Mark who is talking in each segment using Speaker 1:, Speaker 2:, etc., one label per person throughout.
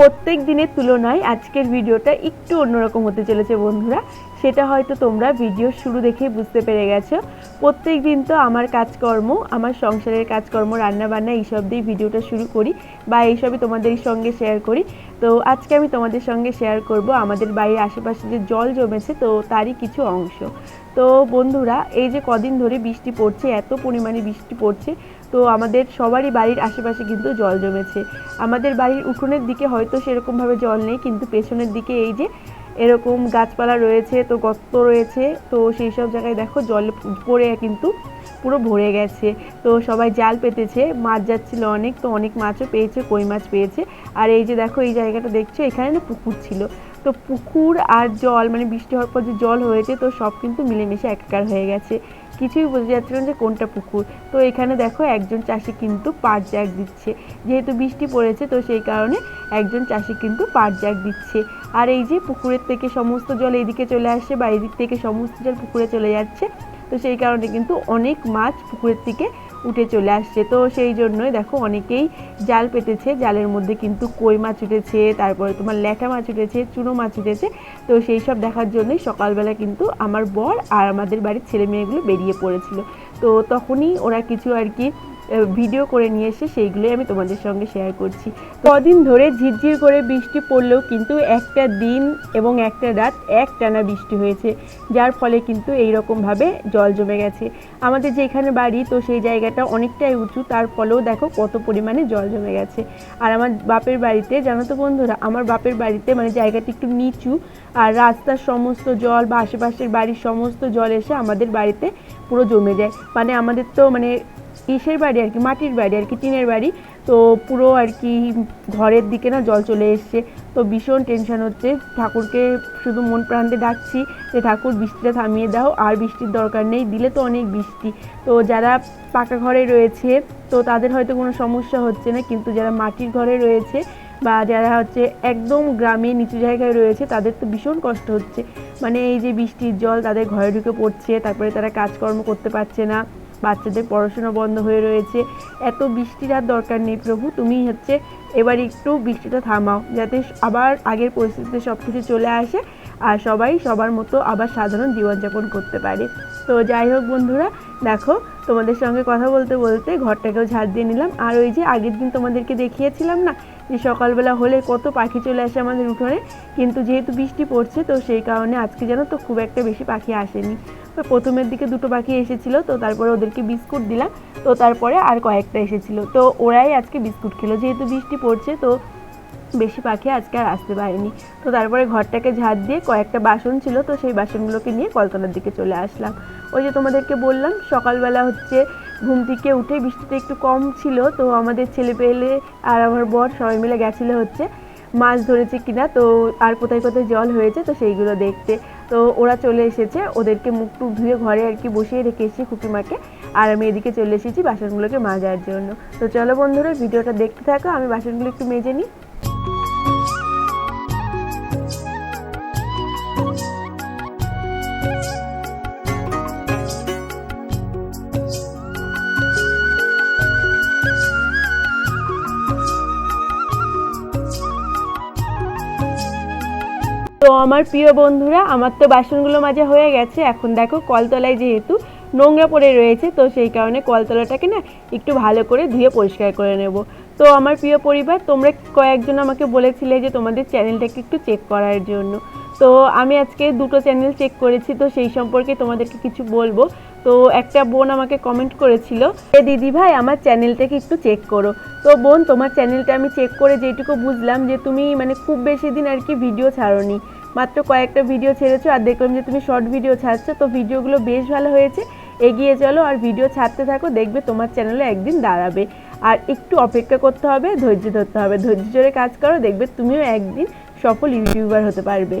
Speaker 1: প্রত্যেক দিনের তুলনায় আজকের ভিডিওটা একটু অন্যরকম হতে চলেছে বন্ধুরা। সেটা হয়তো তোমরা ভিডিও শুরু দেখেই বুঝতে পেরে গেছো। প্রত্যেক দিন তো আমার কাজকর্ম, আমার সংসারের কাজকর্ম, রান্নাবান্না এইসব দিয়ে ভিডিওটা শুরু করি বা এইসবই তোমাদের সঙ্গে শেয়ার করি। তো আজকে আমি তোমাদের সঙ্গে শেয়ার করব আমাদের বাড়ির আশেপাশে যে জল জমেছে, তো তারই কিছু অংশ। তো বন্ধুরা, এই যে কদিন ধরে বৃষ্টি পড়ছে, এত পরিমাণে বৃষ্টি পড়ছে, তো আমাদের সবারই বাড়ির আশেপাশে কিন্তু জল জমেছে। আমাদের বাড়ির উঠোনের দিকে হয়তো সেরকমভাবে জল নেই, কিন্তু পেছনের দিকে এই যে এরকম গাছপালা রয়েছে, তো গর্ত রয়েছে, তো সেই সব জায়গায় দেখো জল পড়ে কিন্তু পুরো ভরে গেছে। তো সবাই জাল পেতেছে, মাছ যাচ্ছিল অনেক, তো অনেক মাছও পেয়েছে, কই মাছ পেয়েছে। আর এই যে দেখো, এই জায়গাটা দেখছ, এখানে না পুকুর ছিল। তো পুকুর আর জল মানে বৃষ্টি হওয়ার পর যে জল হয়েছে, তো সব কিন্তু মিলেমিশে একাকার হয়ে গেছে। কিছুই বোঝা যাচ্ছিল যে কোনটা পুকুর। তো এখানে দেখো একজন চাষি কিন্তু পাট জ্যাক দিচ্ছে। যেহেতু বৃষ্টি পড়েছে, তো সেই কারণে একজন চাষি কিন্তু পাট জ্যাক দিচ্ছে। আর এই যে পুকুরের থেকে সমস্ত জল এইদিকে চলে আসছে বা এদিক থেকে সমস্ত জল পুকুরে চলে যাচ্ছে, তো সেই কারণে কিন্তু অনেক মাছ পুকুরের থেকে উঠে চলে আসছে। তো সেই জন্যই দেখো অনেকেই জাল পেতেছে। জালের মধ্যে কিন্তু কই মাছ উঠেছে, তারপরে তোমার ল্যাঠা মাছ উঠেছে, চুনো মাছ উঠেছে। তো সেই সব দেখার জন্যই সকালবেলা কিন্তু আমার বর আর আমাদের বাড়ির ছেলে মেয়েগুলো বেরিয়ে পড়েছিল। তো তখনই ওরা কিছু আর কি ভিডিও করে নিয়ে এসে সেইগুলোই আমি তোমাদের সঙ্গে শেয়ার করছি। কদিন ধরে ঝিরঝির করে বৃষ্টি পড়লেও কিন্তু একটা দিন এবং একটা রাত এক টানা বৃষ্টি হয়েছে, যার ফলে কিন্তু এই রকমভাবে জল জমে গেছে। আমাদের যেখানে বাড়ি, তো সেই জায়গাটা অনেকটাই উঁচু, তার ফলেও দেখো কত পরিমাণে জল জমে গেছে। আর আমার বাপের বাড়িতে, জানো তো বন্ধুরা, আমার বাপের বাড়িতে মানে জায়গাটি একটু নিচু, আর রাস্তার সমস্ত জল বা আশেপাশের বাড়ির সমস্ত জল এসে আমাদের বাড়িতে পুরো জমে যায়। মানে আমাদের তো মানে ইসের বাড়ি আর কি, মাটির বাড়ি আর কি, টিনের বাড়ি। তো পুরো আর কি ঘরের দিকে না জল চলে এসছে। তো ভীষণ টেনশন হচ্ছে। ঠাকুরকে শুধু মন প্রান্তে ডাকছি যে, ঠাকুর, বৃষ্টিটা থামিয়ে দাও। আর বৃষ্টির দরকার নেই। দিলে তো অনেক বৃষ্টি। তো যারা পাকা ঘরে রয়েছে, তো তাদের হয়তো কোনো সমস্যা হচ্ছে না। কিন্তু যারা মাটির ঘরে রয়েছে বা যারা হচ্ছে একদম গ্রামে নিচু জায়গায় রয়েছে, তাদের তো ভীষণ কষ্ট হচ্ছে। মানে এই যে বৃষ্টির জল তাদের ঘরে ঢুকে পড়ছে। তারপরে তারা কাজকর্ম করতে পারছে না। বাচ্চাদের পড়াশোনা বন্ধ হয়ে রয়েছে। এত বৃষ্টির আর দরকার নেই প্রভু, তুমি হচ্ছে এবার একটু বৃষ্টিটা থামাও, যাতে আবার আগের পরিস্থিতিতে সব কিছু চলে আসে আর সবাই সবার মতো আবার সাধারণ জীবনযাপন করতে পারে। তো যাই হোক বন্ধুরা, দেখো তোমাদের সঙ্গে কথা বলতে বলতে ঘরটাকেও ঝাড় দিয়ে নিলাম। আর ওই যে আগের দিন তোমাদেরকে দেখিয়েছিলাম না, যে সকালবেলা হলে কত পাখি চলে আসে আমাদের উঠোনে কিন্তু যেহেতু বৃষ্টি পড়ছে, তো সেই কারণে আজকে যেন তো খুব একটা বেশি পাখি আসেনি। তো প্রথমের দিকে দুটো পাখি এসেছিল, তো তারপরে ওদেরকে বিস্কুট দিলাম, তো তারপরে আর কয়েকটা এসেছিল। তো ওরাই আজকে বিস্কুট খেলো, যেহেতু বৃষ্টি পড়ছে, তো বেশি পাখি আজকে আর আসতে পারেনি। তো তারপরে ঘরটাকে ঝাড় দিয়ে কয়েকটা বাসন ছিল, তো সেই বাসনগুলোকে নিয়ে কলতলার দিকে চলে আসলাম। ওই যে তোমাদেরকে বললাম, সকালবেলা হচ্ছে ঘুম থেকে উঠে বৃষ্টিটা একটু কম ছিল, তো আমাদের ছেলে পেলে আর আমার বর সবাই মিলে গেছিল হচ্ছে। মাছ ধরেছে কিনা, তো আর কোথায় কোথায় জল হয়েছে, তো সেইগুলো দেখতে। তো ওরা চলে এসেছে, ওদেরকে মুখ টুক ধুয়ে ঘরে আর কি বসিয়ে রেখে এসেছি খুকিমাকে। আর আমি এদিকে চলে এসেছি বাসনগুলোকে মাজার জন্য। তো চলো বন্ধুরা, ভিডিওটা দেখতে থাকো, আমি বাসনগুলো একটু মেজে নিই। তো আমার প্রিয় বন্ধুরা, আমার তো বাসনগুলো মাজা হয়ে গেছে। এখন দেখো কলতলায় যেহেতু নোংরা পড়ে রয়েছে, তো সেই কারণে কলতলাটাকে না একটু ভালো করে ধুয়ে পরিষ্কার করে নেব। তো আমার প্রিয় পরিবার, তোমরা কয়েকজন আমাকে বলেছিলে যে তোমাদের চ্যানেলটাকে একটু চেক করার জন্য। তো আমি আজকে দুটো চ্যানেল চেক করেছি, তো সেই সম্পর্কে তোমাদেরকে কিছু বলব। তো একটা বোন আমাকে কমেন্ট করেছিল যে, দিদি ভাই, আমার চ্যানেলটাকে একটু চেক করো। তো বোন, তোমার চ্যানেলটা আমি চেক করে যেটুকু বুঝলাম যে, তুমি মানে খুব বেশি দিন আর কি ভিডিও ছাড়োনি। মাত্র কয়েকটা ভিডিও ছেড়েছো আর দেখলাম যে তুমি শর্ট ভিডিও ছাড়ছো, তো ভিডিওগুলো বেশ ভালো হয়েছে। এগিয়ে চলো আর ভিডিও ছাড়তে থাকো, দেখবে তোমার চ্যানেলে একদিন দাঁড়াবে। আর একটু অপেক্ষা করতে হবে, ধৈর্য ধরতে হবে। ধৈর্য ধরে কাজ করো, দেখবে তুমিও একদিন সফল ইউটিউবার হতে পারবে।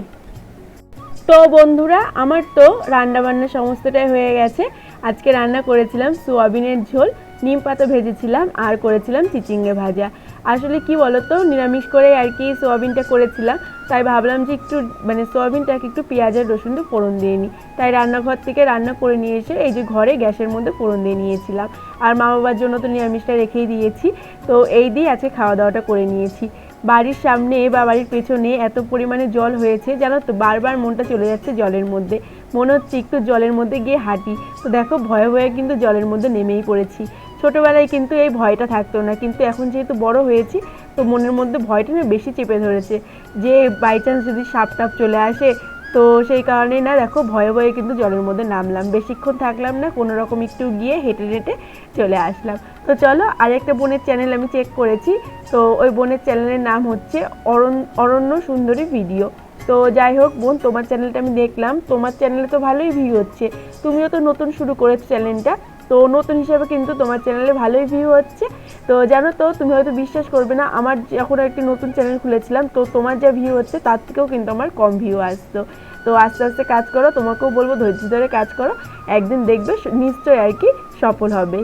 Speaker 1: তো বন্ধুরা, আমার তো রান্না বান্না সমস্তটাই হয়ে গেছে। আজকে রান্না করেছিলাম সোয়াবিনের ঝোল, নিম পাতা ভেজেছিলাম আর করেছিলাম চিচিঙ্গে ভাজা। আসলে কি বলতো, নিরামিষ করে আর কি সোয়াবিনটা করেছিলাম। তাই ভাবলাম যে একটু মানে সোয়াবিনটাকে একটু পেঁয়াজ আর রসুন দিয়ে ফোড়ন দিয়ে নিই। তাই রান্নাঘর থেকে রান্না করে নিয়ে এসে এই যে ঘরে গ্যাসের মধ্যে ফোড়ন দিয়ে নিয়েছিলাম। আর মা বাবার জন্য তো নিরামিষটা রেখেই দিয়েছি। তো এই দিয়ে আজকে খাওয়া দাওয়াটা করে নিয়েছি। বাড়ির সামনে বা বাড়ির পেছনে এত পরিমাণে জল হয়েছে, জানো তো, বারবার মনটা চলে যাচ্ছে জলের মধ্যে। মনে হচ্ছে একটু জলের মধ্যে গিয়ে হাঁটি। তো দেখো, ভয়ে ভয়ে কিন্তু জলের মধ্যে নেমেই পড়েছি। ছোটোবেলায় কিন্তু এই ভয়টা থাকতো না। কিন্তু এখন যেহেতু বড় হয়েছি, তো মনের মধ্যে ভয়টা না বেশি চেপে ধরেছে। যে বাই চান্স যদি সাপ টাপ চলে আসে, তো সেই কারণেই না দেখো ভয়ে ভয়ে কিন্তু জলের মধ্যে নামলাম। বেশিক্ষণ থাকলাম না, কোনো রকম একটু গিয়ে হেঁটে হেঁটে চলে আসলাম। তো চলো আরেকটা বোনের চ্যানেল আমি চেক করেছি। তো ওই বোনের চ্যানেলের নাম হচ্ছে অরণ, অরণ্য সুন্দরী ভিডিও তো যাই হোক বোন, তোমার চ্যানেলটা আমি দেখলাম। তোমার চ্যানেলে তো ভালোই ভিউ হচ্ছে। তুমিও তো নতুন শুরু করেছ চ্যানেলটা তো নতুন হিসেবে কিন্তু তোমার চ্যানেলে ভালোই ভিউ হচ্ছে। তো জানো তো, তুমি হয়তো বিশ্বাস করবে না, আমার যখন একটি নতুন চ্যানেল খুলেছিলাম, তো তোমার যা ভিউ হচ্ছে, তার থেকেও কিন্তু আমার কম ভিউ আসতো। তো আস্তে আস্তে কাজ করো, তোমাকেও বলব, ধৈর্য ধরে কাজ করো, একদিন দেখবে নিশ্চয়ই আর কি সফল হবে।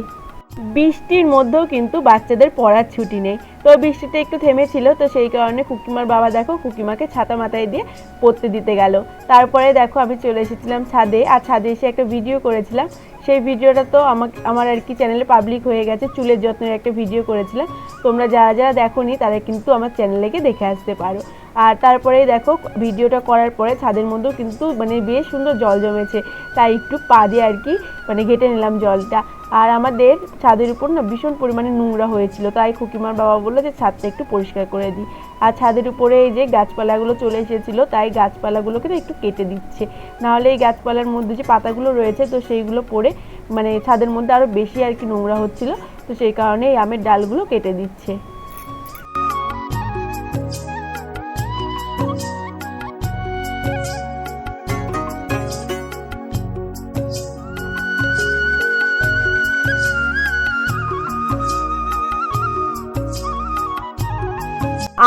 Speaker 1: বৃষ্টির মধ্যেও কিন্তু বাচ্চাদের পড়ার ছুটি নেই। তো বৃষ্টিটা একটু থেমেছিল, তো সেই কারণে কুকিমার বাবা দেখো, কুকিমাকে ছাতা মাথায় দিয়ে পড়তে দিতে গেল। তারপরে দেখো, আমি চলে এসেছিলাম ছাদে, আর ছাদে এসে একটা ভিডিও করেছিলাম। সেই ভিডিওটা তো আমাকে, আমার আর কি চ্যানেলে পাবলিক হয়ে গেছে, চুলের যত্নের একটা ভিডিও করেছিলাম তোমরা যারা যারা দেখোনি, তারা কিন্তু আমার চ্যানেলে গিয়ে দেখে আসতে পারো। আর তারপরে দেখো, ভিডিওটা করার পরে ছাদের মধ্যেও কিন্তু মানে বেশ সুন্দর জল জমেছে। তাই একটু পা দিয়ে আর কি মানে ঘেটে নিলাম জলটা। আর আমাদের ছাদের উপর না ভীষণ পরিমাণে নোংরা হয়েছিল। তাই খুকিমার বাবা বলল যে ছাদটা একটু পরিষ্কার করে দিই। আর ছাদের উপরে এই যে গাছপালাগুলো চলে এসেছিল, তাই গাছপালাগুলোকে না একটু কেটে দিচ্ছে। নাহলে এই গাছপালার মধ্যে যে পাতাগুলো রয়েছে, তো সেইগুলো পড়ে মানে ছাদের মধ্যে আরও বেশি আর কি নোংরা হচ্ছিল। তো সেই কারণে এই আমের ডালগুলো কেটে দিচ্ছে।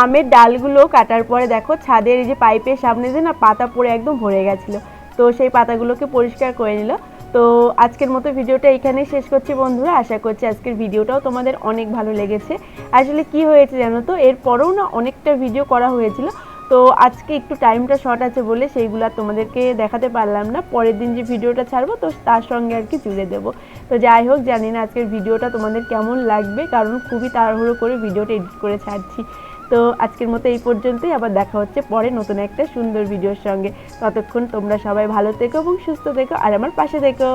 Speaker 1: আমের ডালগুলো কাটার পরে দেখো ছাদের এই যে পাইপের সামনে যে না পাতা পড়ে একদম ভরে গেছিল। তো সেই পাতাগুলোকে পরিষ্কার করে নিল। তো আজকের মতো ভিডিওটা এখানেই শেষ করছি বন্ধুরা। আশা করছি আজকের ভিডিওটাও তোমাদের অনেক ভালো লেগেছে। আসলে কি হয়েছে জানো তো? এরপরেও না অনেকটা ভিডিও করা হয়েছিল। তো আজকে একটু টাইমটা শর্ট আছে বলে সেইগুলো তোমাদেরকে দেখাতে পারলাম না। পরের দিন যে ভিডিওটা ছাড়বো, তো তার সঙ্গে আর কি জুড়ে দেবো। তো যাই হোক, জানি না আজকের ভিডিওটা তোমাদের কেমন লাগবে। কারণ খুবই তাড়াহুড়ো করে ভিডিওটা এডিট করে ছাড়ছি। তো আজকের মতো এই পর্যন্তই। আবার দেখা হচ্ছে পরে নতুন একটা সুন্দর ভিডিওর সঙ্গে। ততক্ষণ তোমরা সবাই ভালো থেকো এবং সুস্থ থেকো। আর আমার পাশে থেকো।